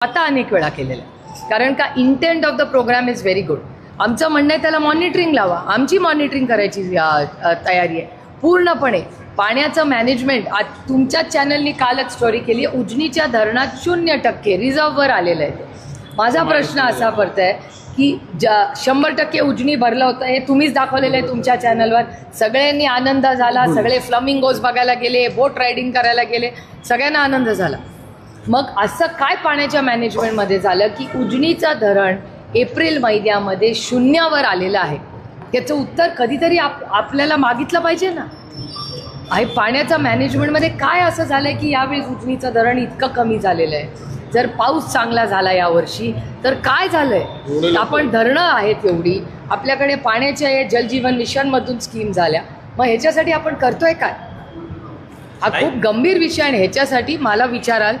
आता अनेक वेळा केलेलं आहे कारण का intent of the program is very good आमचं म्हणणं आहे त्याला मॉनिटरिंग लावा. आमची मॉनिटरिंग करायची तयारी आहे. पूर्णपणे पाण्याचं मॅनेजमेंट आज तुमच्याच चॅनलनी कालच स्टोरी केली आहे. उजनीच्या धरणात शून्य टक्के रिझर्ववर आलेलं आहे. माझा प्रश्न असा पडत आहे की ज शंभर टक्के उजनी भरलं होतं हे तुम्हीच दाखवलेलं आहे तुमच्या चॅनलवर सगळ्यांनी आनंद झाला सगळे फ्लमिंगोज बघायला गेले बोट रायडिंग करायला गेले सगळ्यांना आनंद झाला. मग असं काय पाण्याच्या मॅनेजमेंटमध्ये झालं की उजनीचं धरण एप्रिल महिन्यामध्ये शून्यावर आलेलं आहे? याचं उत्तर कधीतरी आप आपल्याला मागितलं पाहिजे ना. आहे पाण्याच्या मॅनेजमेंटमध्ये काय असं झालं आहे की यावेळी उजनीचं धरण इतकं कमी झालेलं आहे? जर पाऊस चांगला झाला यावर्षी तर काय झालं आहे आपण धरणं आहेत एवढी. आपल्याकडे पाण्याच्या हे जलजीवन मिशनमधून स्कीम झाल्या. मग ह्याच्यासाठी आपण करतोय काय? हा खूप गंभीर विषय आणि ह्याच्यासाठी मला विचाराल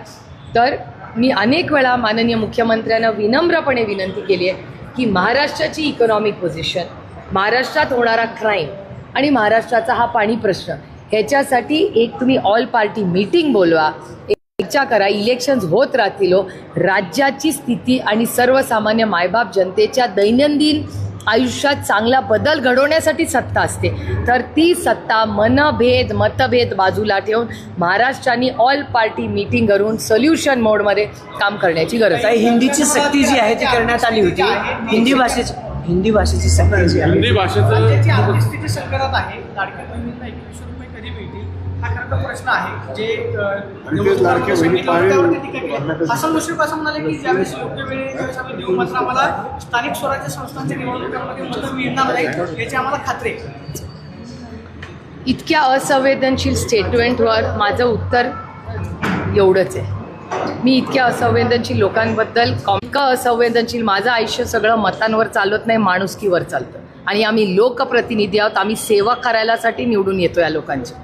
तर मी अनेक वेळा माननीय मुख्यमंत्र्यांना विनम्रपणे विनंती केली आहे की महाराष्ट्राची इकॉनॉमिक पोझिशन महाराष्ट्रात होणारा क्राईम आणि महाराष्ट्राचा हा पाणी प्रश्न ह्याच्यासाठी एक तुम्ही ऑल पार्टी मीटिंग बोलवा. एक चर्चा करा इलेक्शन्स होत राहतील हो. राज्याची स्थिती आणि सर्वसामान्य मायबाप जनतेच्या दैनंदिन आयुष्यात चांगला बदल घडवण्यासाठी सत्ता असते. तर ती सत्ता मनभेद मतभेद बाजूला ठेवून महाराष्ट्राने ऑल पार्टी मीटिंग करून सोल्युशन मोडमध्ये काम करण्याची गरज आहे. हिंदीची सक्ती जी आहे ती करण्यात आली होती. हिंदी भाषेची हिंदी भाषेची सक्ती जी आहे. हिंदी भाषेचं आहे. लाडक्या बहिणींना एकवीसशे रुपये कधी मिळतील? हा खरं तर प्रश्न आहे जे अ, आणखी लाडक्या बहिणी सांगितलं होतं त्यावरती पाणी टीका केली. हसन मुश्रीफ असं म्हणाले की ज्यावेळेस योग्य वेळी ज्यावेळेस आम्ही देऊ मात्र आम्हाला स्थानिक स्वराज्य संस्थांच्या निवडणुकांमध्ये मतं मिळणार नाही याची आम्हाला खात्री आहे. इतक्या असंवेदनशील स्टेटमेंटवर माझं उत्तर एवढंच आहे. मी इतक्या असंवेदनशील लोकांबद्दल कॉम- इतकं असंवेदनशील माझं आयुष्य सगळं मतांवर चालत नाही माणुसकीवर चालतं. आणि आम्ही लोकप्रतिनिधी आहोत आम्ही सेवा करायलासाठी निवडून येतो या लोकांची.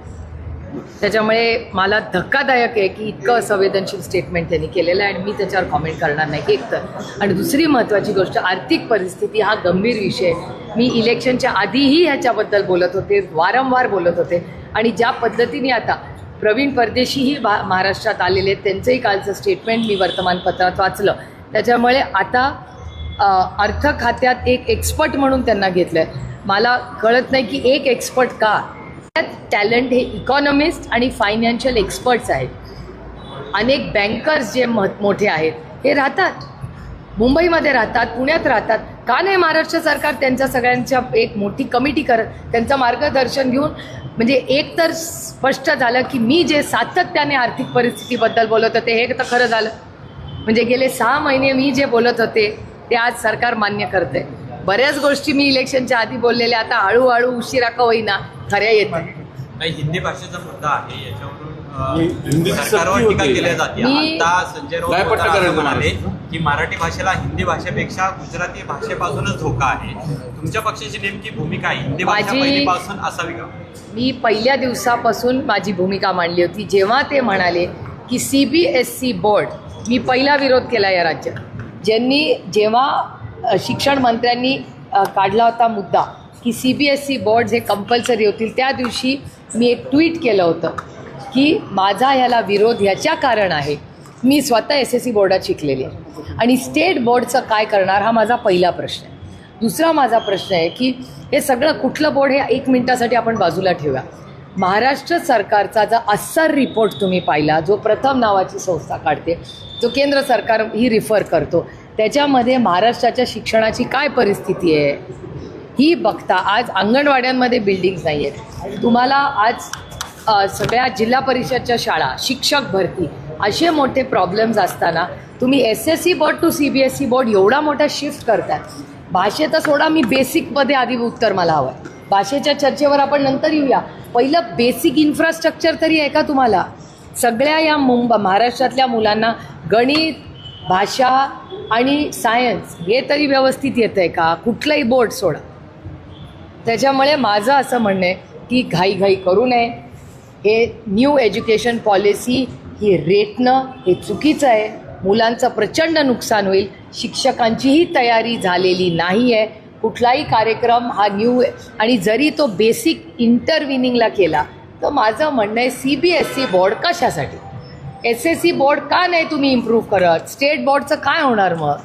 त्याच्यामुळे मला धक्कादायक आहे की इतकं संवेदनशील स्टेटमेंट त्यांनी केलेलं आहे आणि मी त्याच्यावर कॉमेंट करणार नाही एक तर आणि दुसरी महत्त्वाची गोष्ट आर्थिक परिस्थिती हा गंभीर विषय मी इलेक्शनच्या आधीही ह्याच्याबद्दल बोलत होते वारंवार बोलत होते. आणि ज्या पद्धतीने आता प्रवीण परदेशीही भा महाराष्ट्रात आलेले आहेत त्यांचंही कालचं स्टेटमेंट मी वर्तमानपत्रात वाचलं. त्याच्यामुळे आता अर्थ खात्यात एक एक्सपर्ट म्हणून त्यांना घेतलं आहे मला कळत नाही की एक एक्सपर्ट का? टॅलेंट हे इकॉनॉमिस्ट आणि फायनान्शियल एक्सपर्ट्स आहेत. अनेक बँकर्स जे मत मोठे आहेत हे राहतात. मुंबईमध्ये राहतात पुण्यात राहतात. का नाही महाराष्ट्र सरकार त्यांच्या सगळ्यांच्या एक मोठी कमिटी करत त्यांचं मार्गदर्शन घेऊन म्हणजे एक तर स्पष्ट झालं की मी जे सातत्याने आर्थिक परिस्थितीबद्दल बोलत होते हे तर खरं झालं. म्हणजे गेले सहा महिने मी जे बोलत होते ते आज सरकार मान्य करते बऱ्याच गोष्टी मी इलेक्शनच्या आधी बोललेल्या आता हळूहळू उशिरा का होईना खऱ्या येतात नाही हिंदी भाषेचा मुद्दा आहे याच्यावरून सरकारवर टीका जाते. आता संजय राऊत म्हणाले? की मराठी भाषेला हिंदी भाषेपेक्षा गुजराती भाषेपासूनच धोका आहे. तुमच्या पक्षाची नेमकी भूमिका आहे हिंदी भाषा पहिलीपासून असावी का? मी पहिल्या दिवसापासून माझी भूमिका मांडली होती जेव्हा ते म्हणाले की C B S C board मी पहिला विरोध केला या राज्यात. ज्यांनी जेव्हा शिक्षण मंत्र्यांनी काढला होता मुद्दा की C B S E board हे कंपल्सरी होतील त्या दिवशी मी एक ट्विट केलं होतं की माझा ह्याला विरोध ह्याच्या कारण आहे. मी स्वतः एस एस सी बोर्डात शिकलेली आहे. आणि स्टेट बोर्डचं काय करणार हा माझा पहिला प्रश्न आहे. दुसरा माझा प्रश्न आहे की हे सगळं कुठलं बोर्ड हे एक मिनटासाठी आपण बाजूला ठेवूया. महाराष्ट्र सरकारचा जो अस्सर रिपोर्ट तुम्ही पाहिला जो प्रथम नावाची संस्था काढते जो केंद्र सरकार ही रिफर करतो त्याच्यामध्ये महाराष्ट्राच्या शिक्षणाची काय परिस्थिती आहे? ही बघता आज अंगणवाड्यांमध्ये बिल्डिंग्स नाही आहेत तुम्हाला आज सगळ्या जिल्हा परिषदच्या शाळा शिक्षक भरती असे मोठे प्रॉब्लेम्स असताना तुम्ही S S C board to C B S C board एवढा मोठा शिफ्ट करतात भाषेचा सोडा मी बेसिकमध्ये आधी उत्तर मला हवं आहे भाषेच्या चर्चेवर आपण नंतर येऊया. पहिलं बेसिक इन्फ्रास्ट्रक्चर तरी आहे का तुम्हाला? सगळ्या या मुंब महाराष्ट्रातल्या मुलांना गणित भाषा आणि सायन्स हे तरी व्यवस्थित येतं आहे का? कुठलंही बोर्ड सोडा. त्याच्यामुळे माझं असं म्हणणं आहे की घाईघाई करू नये. हे न्यू एज्युकेशन पॉलिसी ही रेटणं हे चुकीचं आहे. मुलांचं प्रचंड नुकसान होईल. शिक्षकांचीही तयारी झालेली नाही आहे कुठलाही कार्यक्रम हा न्यू आणि जरी तो बेसिक इंटरविनिंगला केला तर माझं म्हणणं आहे C B S C board कशासाठी? एस एस सी बोर्ड का नाही तुम्ही इम्प्रूव्ह करत? स्टेट बोर्डचं काय होणार मग?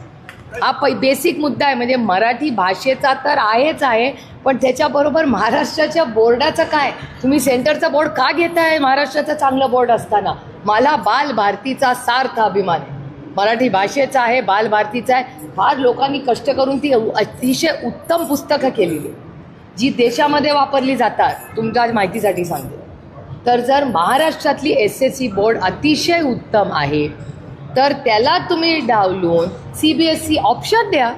हा पै बेसिक मुद्दा आहे. म्हणजे मराठी भाषेचा तर आहेच आहे पण त्याच्याबरोबर महाराष्ट्राच्या बोर्डाचं काय? तुम्ही सेंटरचा बोर्ड का घेताय महाराष्ट्राचं चांगलं बोर्ड असताना? मला बाल भारतीचा सार्थ अभिमान आहे. मराठी भाषेचा आहे बाल भारतीचा आहे. फार लोकांनी कष्ट करून ती अतिशय उत्तम पुस्तकं केलेली जी देशामध्ये वापरली जातात. तुमच्या माहितीसाठी सांगते. तर जर महाराष्ट्रातली एस एस सी बोर्ड अतिशय उत्तम आहे तर त्याला तुम्ही डावलून C B S C option द्या.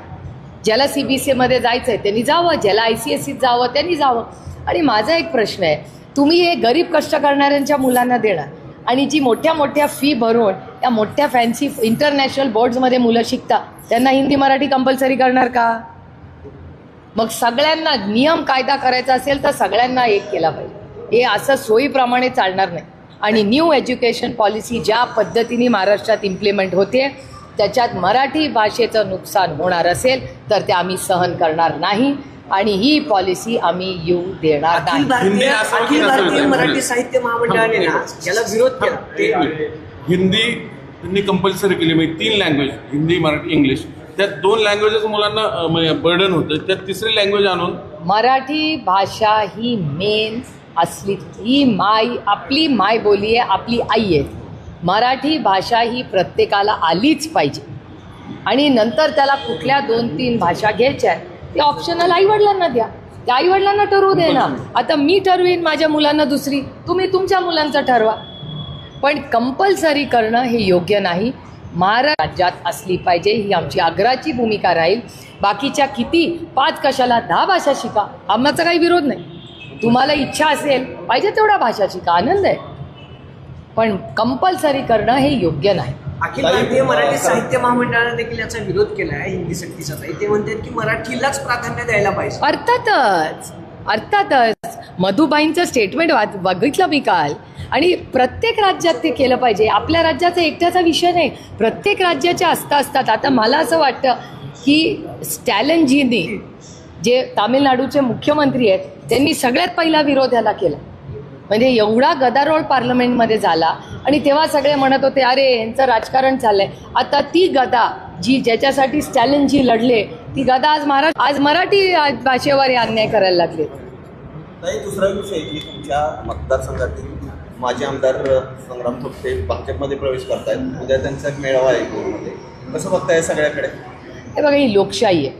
ज्याला सी बी एस सीमध्ये जायचं आहे त्यांनी जावं ज्याला आय सी एस सीत जावं त्यांनी जावं. आणि माझा एक प्रश्न आहे तुम्ही हे गरीब कष्ट करणाऱ्यांच्या मुलांना देणार. आणि जी मोठ्या मोठ्या फी भरून त्या मोठ्या फॅन्सी इंटरनॅशनल बोर्ड्समध्ये मुलं शिकतात त्यांना हिंदी मराठी कंपल्सरी करणार का? मग सगळ्यांना नियम कायदा करायचा असेल तर सगळ्यांना एक केला पाहिजे. हे असं सोयीप्रमाणे चालणार नाही. आणि न्यू एज्युकेशन पॉलिसी ज्या पद्धतीने महाराष्ट्रात इम्प्लिमेंट होते त्याच्यात मराठी भाषेचं नुकसान होणार असेल तर ते आम्ही सहन करणार नाही. आणि ही पॉलिसी आम्ही येऊ देणार नाही. हिंदी अखिल? भारतीय मराठी साहित्य महामंडळाने ना ज्याला विरोध केला. हिंदी त्यांनी कंपल्सरी केली. म्हणजे तीन लँग्वेज हिंदी मराठी इंग्लिश. त्यात दोन लँग्वेजेस मुलांना बर्डन होतं. त्यात तिसरी लँग्वेज आणून मराठी भाषा ही मेन असली ही माय आपली माय बोली आहे आपली आई आहे. मराठी भाषा ही प्रत्येकाला आलीच पाहिजे. आणि नंतर त्याला कुठल्या दोन तीन भाषा घ्यायच्या आहेत ते ऑप्शनल आईवडिलांना द्या. त्या आईवडिलांना ठरवू दे ना. आता मी ठरवीन माझ्या मुलांना दुसरी तुम्ही तुमच्या मुलांचं ठरवा. पण कंपल्सरी करणं हे योग्य नाही. महाराष्ट्र राज्यात असली पाहिजे ही आमची आग्राची भूमिका राहील. बाकीच्या किती पाच कशाला दहा भाषा शिका. आम्हाचा काही विरोध नाही. तुम्हाला इच्छा असेल पाहिजे तेवढा भाषा शिका आनंद आहे? पण कंपल्सरी करणं हे योग्य नाही. अखिल भारतीय मराठी साहित्य महामंडळाने देखील याचा विरोध केला आहे हिंदी सक्तीचा. ते म्हणतात की मराठीलाच प्राधान्य द्यायला पाहिजे. अर्थातच अर्थातच. मधुबाईंचं स्टेटमेंट वाच बघितलं मी काल. आणि प्रत्येक राज्यात ते केलं पाहिजे. आपल्या राज्याचा एकट्याचा विषय नाही. प्रत्येक राज्याच्या असता असतात. आता मला असं वाटतं की स्टॅलनजीनी जे तामिळनाडूचे मुख्यमंत्री आहेत त्यांनी सगळ्यात पहिला विरोध ह्याला केला. म्हणजे एवढा गदारोळ पार्लमेंटमध्ये झाला आणि तेव्हा सगळे म्हणत होते अरे यांचं राजकारण चाललंय. आता ती गदा जी ज्याच्यासाठी स्टॅलिनजी लढले ती गदा आज महाराज आज मराठी भाषेवर हे अन्याय करायला लागले. दुसरा विषय की तुमच्या मतदारसंघातील माजी आमदार संग्राम थोपटे भाजपमध्ये प्रवेश करतायत. उद्या त्यांचा मेळावा आहे गोरमध्ये कसं बघताय सगळ्याकडे? हे बघा ही लोकशाही आहे.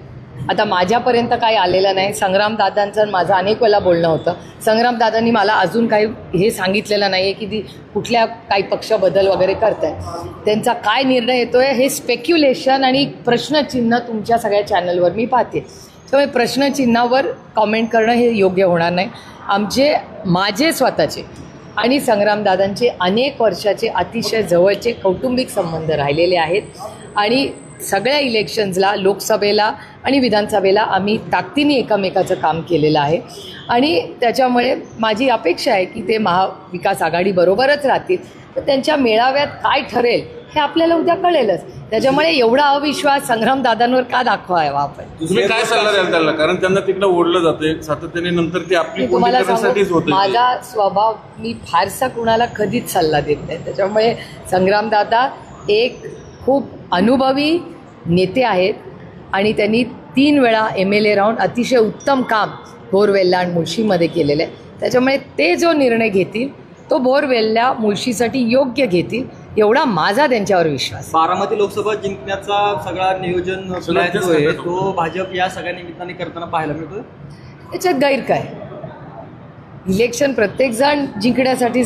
आता माझ्यापर्यंत काही आलेलं नाही. संग्रामदादांचं माझं अनेक वेळा बोलणं होतं. संग्रामदादांनी मला अजून काही हे सांगितलेलं नाही आहे की ती कुठल्या काही पक्ष बदल वगैरे करत आहे त्यांचा काय निर्णय येतो आहे हे स्पेक्युलेशन आणि प्रश्नचिन्ह तुमच्या सगळ्या चॅनलवर मी पाहते. त्यामुळे प्रश्नचिन्हावर कॉमेंट करणं हे योग्य होणार नाही. आमचे माझे स्वतःचे आणि संग्रामदादांचे अनेक वर्षाचे अतिशय जवळचे कौटुंबिक संबंध राहिलेले आहेत. आणि सगळ्या इलेक्शन्सला लोकसभेला आणि विधानसभेला आम्ही ताकदीने एकमेकाचं काम केलेलं आहे. आणि त्याच्यामुळे माझी अपेक्षा आहे की ते महाविकास आघाडीबरोबरच राहतील. तर त्यांच्या मेळाव्यात काय ठरेल हे आपल्याला उद्या कळेलच. त्याच्यामुळे एवढा अविश्वास संग्रामदादांवर का दाखवावा आपण? तुम्ही काय सल्ला द्याल त्याला कारण त्यांना तिकडं ओढलं जाते सातत्याने नंतर ती आपली तुम्हाला सांगू माझा स्वभाव मी फारसा कुणाला कधीच सल्ला देत नाही. त्याच्यामुळे संग्रामदादा एक खूप अनुभवी नेते आहेत आणि त्यांनी तीन वेळा एम एल ए राहून अतिशय उत्तम काम बोरवेल्ला आणि मुळशीमध्ये केलेलं आहे. त्याच्यामुळे ते जो निर्णय घेतील तो बोरवेल्ला मुळशीसाठी योग्य घेतील एवढा माझा त्यांच्यावर विश्वास आहे. बारामती लोकसभा जिंकण्याचा सगळा नियोजन. तो भाजप या सगळ्या निमित्ताने करताना पाहायला मिळतोय? त्याच्यात गैर काय? इलेक्शन प्रत्येकजण जिंकण्यासाठी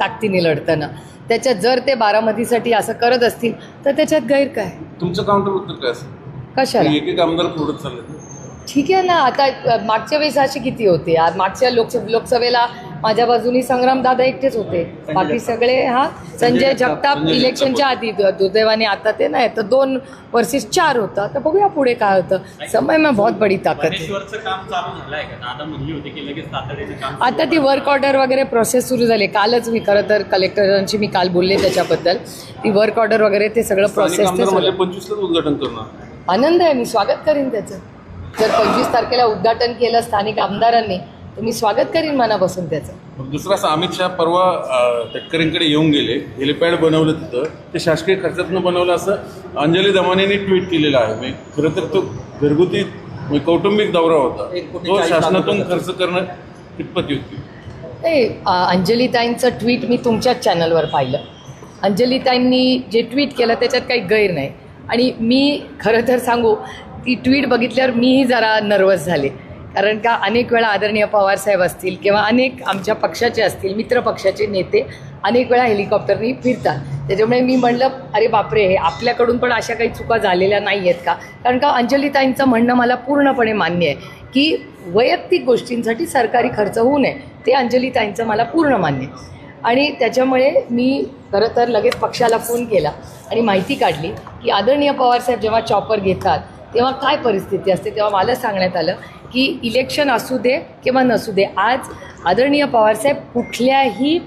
ताकदीने लढतं ना त्याच्यात जर ते बारामतीसाठी असं करत असतील तर त्याच्यात गैर काय? तुमचं काउंटर उत्तर काय असेल कशाला? एक एक आमदार फोडत चालले. ठीक आहे ना आता मागच्या वेळेस असे किती होते? आज मागच्या लोकसभा लोकसभेला माझ्या बाजूनी संग्रामदादा एकटेच होते. बाकी सगळे हा संजय जगताप. इलेक्शनच्या आधी दुर्दैवाने आता ते नाही तर दोन वर्सेस चार होतं. तर बघूया पुढे काय होतं. समय में बहुत बडी ताकद आहे मनेश्वरचं काम चालू झालं आहे का? दादा म्हणली होती की लगेच तातडीचं काम आता ती वर्क ऑर्डर वगैरे प्रोसेस सुरू झाली. कालच मी खरं तर कलेक्टरांशी मी काल बोलले त्याच्याबद्दल. ती वर्क ऑर्डर वगैरे ते सगळं प्रोसेस उद्घाटन करणार. आनंद आहे मी स्वागत करीन त्याचं. जर पंचवीस तारखेला उद्घाटन केलं स्थानिक आमदारांनी तर मी स्वागत करीन मनापासून त्याचं मग दुसरा असा अमित शहा परवा अ, तटकरेंकडे येऊन गेले हेलिपॅड बनवलं तिथं. ते शासकीय खर्चातनं बनवलं असं अंजली दमानेनी ट्विट केलेलं आहे. म्हणजे खरं तर तो घरगुती म्हणजे कौटुंबिक दौरा होता. तो शासनातून खर्च करणं कितपत योग्य? नाही अंजलीताईंचं ट्विट मी तुमच्याच चॅनलवर पाहिलं. अंजलीताईंनी जे ट्विट केलं त्याच्यात काही गैर नाही. आणि मी खरं तर सांगू ती ट्विट बघितल्यावर मीही जरा नर्वस झाले. कारण का अनेक वेळा आदरणीय पवारसाहेब असतील किंवा अनेक आमच्या पक्षाचे असतील मित्र पक्षाचे नेते अनेक वेळा हेलिकॉप्टरनी फिरतात. त्याच्यामुळे मी म्हणलं अरे बापरे हे आपल्याकडून पण अशा काही चुका झालेल्या नाही आहेत का? कारण का अंजलीताईंचं म्हणणं मला पूर्णपणे मान्य आहे की वैयक्तिक गोष्टींसाठी सरकारी खर्च होऊ नये ते अंजलीताईंचं मला पूर्ण मान्य आहे. आणि त्याच्यामुळे मी खरं तर लगेच पक्षाला फोन केला आणि माहिती काढली की आदरणीय पवारसाहेब जेव्हा चॉपर घेतात तेव्हा काय परिस्थिती असते तेव्हा मला सांगण्यात आलं की इलेक्शन असू दे किंवा नसू दे आज आदरणीय पवारसाहेब कुठल्याही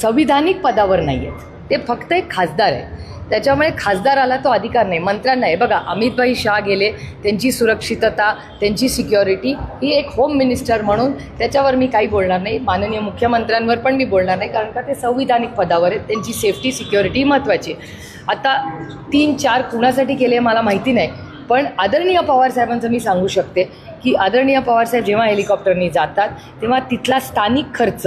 संविधानिक पदावर नाही आहेत ते फक्त एक खासदार आहे त्याच्यामुळे खासदाराला तो अधिकार नाही. मंत्र्यांना आहे. बघा अमितभाई शाह गेले त्यांची सुरक्षितता त्यांची सिक्युरिटी ही एक होम मिनिस्टर म्हणून त्याच्यावर मी काही बोलणार नाही. माननीय मुख्यमंत्र्यांवर पण मी बोलणार नाही कारण का ते संविधानिक पदावर आहेत. त्यांची सेफ्टी सिक्युरिटी महत्त्वाची आहे. आता तीन चार कुणासाठी केले मला माहिती नाही. पण आदरणीय पवारसाहेबांचं मी सांगू शकते की आदरणीय पवारसाहेब जेव्हा हेलिकॉप्टरनी जातात तेव्हा तिथला स्थानिक खर्च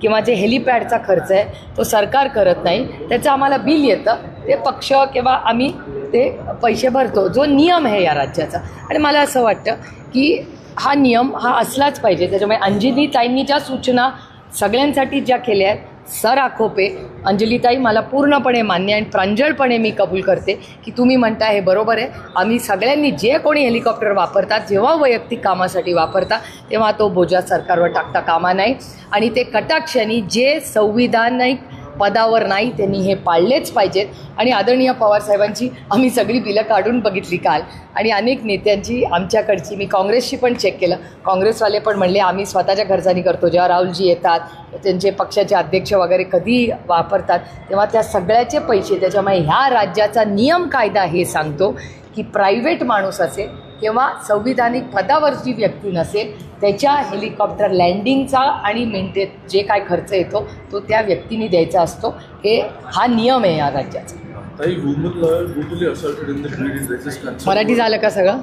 किंवा जे हेलिपॅडचा खर्च आहे तो सरकार करत नाही. त्याचं आम्हाला बिल येतं. ते पक्ष किंवा आम्ही ते पैसे भरतो. जो नियम आहे या राज्याचा. आणि मला असं वाटतं की हा नियम हा असलाच पाहिजे. त्याच्यामुळे अंजली ताईंनी ज्या सूचना सगळ्यांसाठी ज्या केल्या आहेत सर आखोपे. अंजलीताई मला पूर्णपणे मान्य आणि प्रांजळपणे मी कबूल करते की तुम्ही म्हणता हे बरोबर आहे. आम्ही सगळ्यांनी जे कोणी हेलिकॉप्टर वापरतात जेव्हा वैयक्तिक कामासाठी वापरता तेव्हा तो बोजा सरकारवर टाकता कामा नाही. आणि ते कटाक्षाने जे संविधानिक पदावर नाही त्यांनी हे पाळलेच पाहिजेत. आणि आदरणीय पवारसाहेबांची आम्ही सगळी बिलं काढून बघितली काल. आणि अनेक नेत्यांची आमच्याकडची मी काँग्रेसशी पण चेक केलं. काँग्रेसवाले पण म्हणले आम्ही स्वतःच्या घरचानी करतो. जेव्हा राहुलजी येतात त्यांचे पक्षाचे अध्यक्ष वगैरे कधी वापरतात तेव्हा त्या सगळ्याचे पैसे त्याच्यामुळे ह्या राज्याचा नियम कायदा हे सांगतो की प्रायव्हेट माणूस असेल किंवा संविधानिक पदावर जी व्यक्ती नसेल त्याच्या हेलिकॉप्टर लँडिंगचा आणि मेंटेन जे काय खर्च येतो तो त्या व्यक्तीने द्यायचा असतो हे हा नियम आहे या राज्याचा. मराठी झालं का सगळं